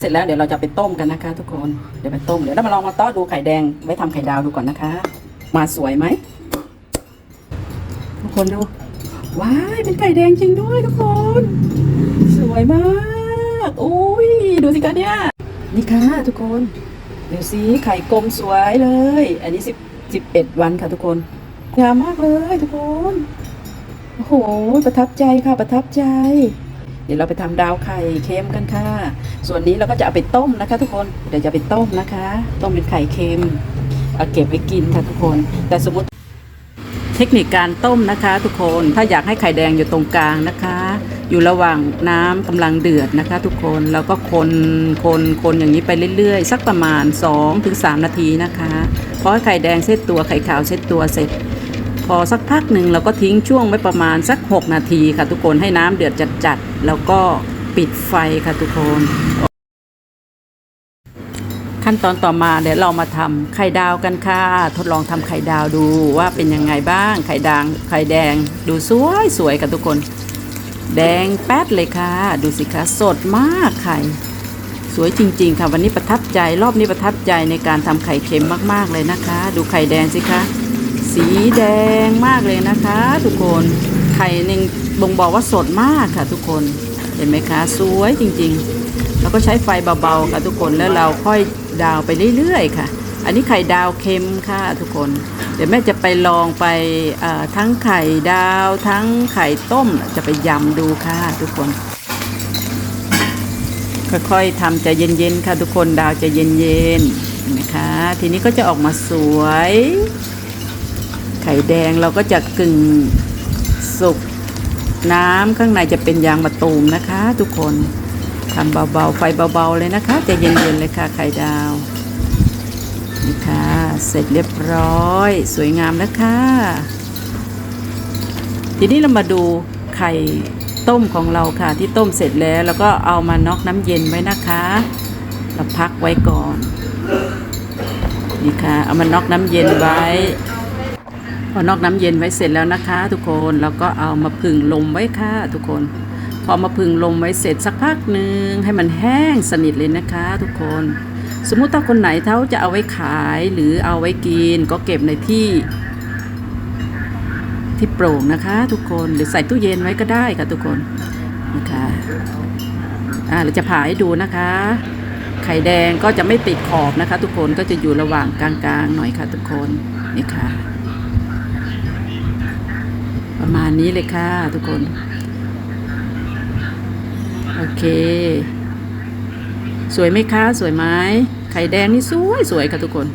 เสร็จแล้วเดี๋ยวเราจะไปต้มกันนะคะ ทุกคนเดี๋ยวไปต้มเดี๋ยวเรามาลองมาต้อดูไข่แดงไว้ทำไข่ดาวดูก่อนนะคะ มาสวยไหมทุกคนดูว้ายเป็นไข่แดงจริงด้วยทุกคน สวยมากโอ้ยดูสิคะเนี่ยนี่ค่ะทุกคนเดี๋ยวสิไข่กลมสวยเลย อันนี้สิบสิบเอ็ดวันค่ะทุกคนงามมากเลยทุกคนโอ้โหประทับใจค่ะประทับใจ เดี๋ยวเราไปทำดาวไข่เค็มกันค่ะ ส่วนนี้เราก็จะเอาไปต้มนะคะ ทุกคน เดี๋ยวจะไปต้มนะคะ ต้มเป็นไข่เค็ม เอาเก็บไว้กินค่ะทุกคน แต่สมมติเทคนิคการต้มนะคะ ทุกคน ถ้าอยากให้ไข่แดงอยู่ตรงกลางนะคะ อยู่ระหว่างน้ำกำลังเดือดนะคะ ทุกคน แล้วก็คน คน คนอย่างนี้ไปเรื่อยๆ สักประมาณ 2-3ถึง3นาทีนะคะพอให้ไข่แดงเซตตัวไข่ขาวเซตตัวเสร็จ พอสักพักหนึ่งเราก็ทิ้งช่วงไว้ประมาณสัก 6 นาทีค่ะทุกคนให้น้ำเดือดจัดๆแล้วก็ปิดไฟค่ะทุกคน ขั้นตอนต่อมาเดี๋ยวเรามาทำไข่ดาวกันค่ะ ทดลองทำไข่ดาวดูว่าเป็นยังไงบ้าง ไข่ดางไข่แดง ดูสวยสวยค่ะทุกคน แดงแป๊ดเลยค่ะ ดูสิคะสดมากไข่สวยจริง ๆ ค่ะวันนี้ประทับใจรอบนี้ประทับใจในการทำไข่เค็มมากๆเลยนะคะ ดูไข่แดงสิคะ สีแดงมากเลยนะคะ ทุกคนไข่หนึ่งบ่งบอกว่าสดมากค่ะ ทุกคนเห็นไหมคะสวยจริงๆ แล้วก็ใช้ไฟเบาๆค่ะทุกคนแล้วเราค่อยดาวไปเรื่อยๆค่ะ อันนี้ไข่ดาวเค็มค่ะทุกคน เดี๋ยวแม่จะไปลองไปทั้งไข่ดาว ทั้งไข่ต้มจะไปยำดูค่ะ ทุกคน ค่อยๆทำใจเย็นๆค่ะทุกคนดาวจะเย็นๆนไหมคะทีนี้ก็จะออกมาสวย ข่แดงเราก็จะกึ่งสุกน้ำข้างในจะเป็นยางมะตูมนะคะ ทุกคนทำเบาๆไฟเบาๆเลยนะคะจะเย็นๆเลยค่ะไข่ดาวนี่ค่ะเสร็จเรียบร้อย สวยงามแล้วค่ะทีนี้เรามาดูไข่ต้มของเราค่ะที่ต้มเสร็จแล้วแล้วก็เอามาน็อกน้ำเย็นไว้นะคะ เราพักไว้ก่อนนี่ค่ะเอามาน็อกน้ำเย็นไว้ พอนอกน้ำเย็นไว้เสร็จแล้วนะคะ ทุกคนแล้วก็เอามาผึ่งลมไว้ค่ะ ทุกคน พอมาผึ่งลมไว้เสร็จสักพักหนึ่งให้มันแห้งสนิทเลยนะคะ ทุกคน สมมุติถ้าคนไหนเขาจะเอาไว้ขายหรือเอาไว้กิน ก็เก็บในที่ที่โปร่งนะคะ ทุกคนหรือใส่ตู้เย็นไว้ก็ได้ค่ะ ทุกคนนะคะอ่าเราจะผ่าให้ดูนะคะ ไข่แดงก็จะไม่ติดขอบนะคะ ทุกคนก็จะอยู่ระหว่างกลางๆหน่อยค่ะ ทุกคนนี่ค่ะ ประมาณนี้เลยค่ะทุกคน โอเค สวยไหมคะ สวยไหมไข่แดงนี่สวยสวยค่ะทุกคน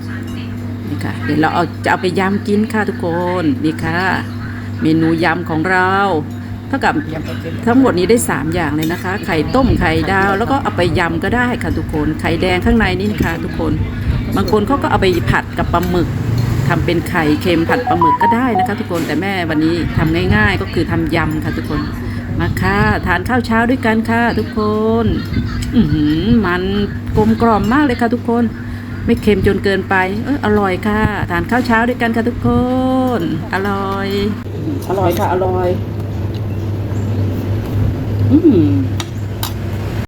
นี่ค่ะ เดี๋ยวเราเอาจะเอาไปยำกินค่ะทุกคน นี่ค่ะ เมนูยำของเราเท่ากับทั้งหมดนี้ได้ 3 อย่างเลยนะคะ ไข่ต้มไข่ดาว แล้วก็เอาไปยำก็ได้ค่ะทุกคน ไข่แดงข้างในนี่นะคะทุกคน บางคนเขาก็เอาไปผัดกับปลาหมึก ทำเป็นไข่เค็มผัดปลาหมึกก็ได้นะคะ ทุกคนแต่แม่วันนี้ทำง่าย ๆ ก็คือทำยำค่ะทุกคนมาค่ะทานข้าวเช้าด้วยกันค่ะ ทุกคนอือหือมันกลมกล่อมมากเลยค่ะ ทุกคน ไม่เค็มจนเกินไป เอออร่อยค่ะ ทานข้าวเช้าด้วยกันค่ะทุกคน อร่อย อร่อยค่ะ อร่อย อืม